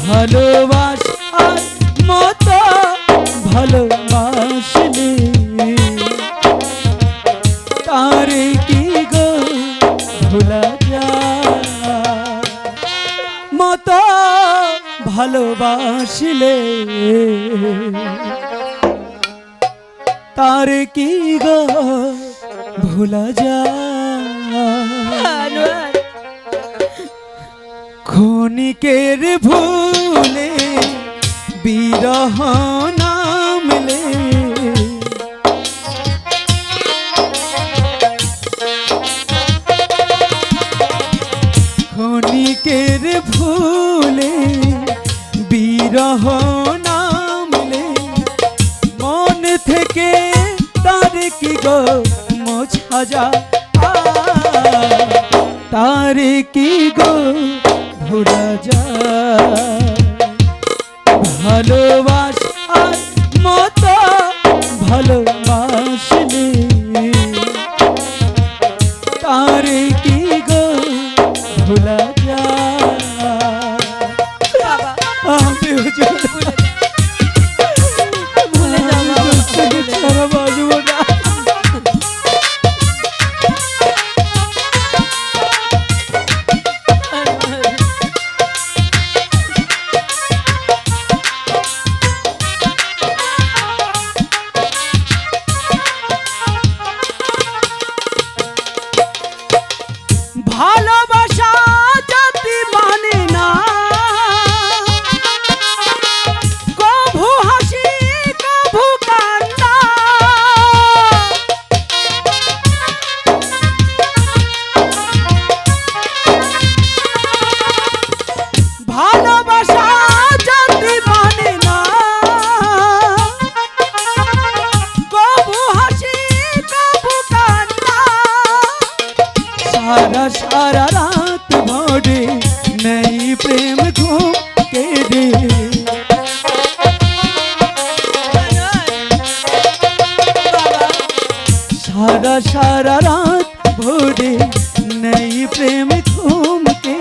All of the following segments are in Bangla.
ভালোবাসার মতো ভালোবাসলে তারে কি গো ভোলা যায়? মতো ভালোবাসলে। তারে কি গো ভোলা যায়? ক্ষণিকের ভুলে বিরহ নামলে ক্ষণিকের ভুলে বিরহ নামলে মন থেকে তার কি গো মোছা যা তার কি গো ভোলা যায় ভালোবাসার মতো ভালোবাসলে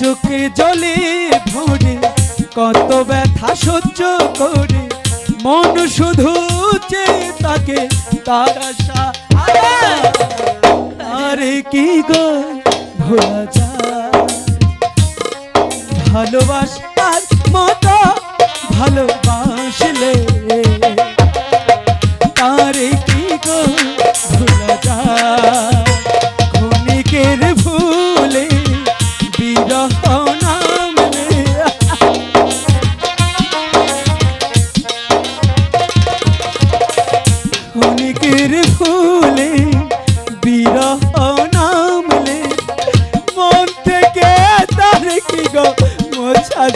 চোখে জলে ভরে কত ব্যথা সহ্য করে মন শুধু চেয়ে তাকে তার আশা। আরে কি গো ভোলা ভালোবাসার মত ভালোবাসলে তারে কি গো ভোলা যা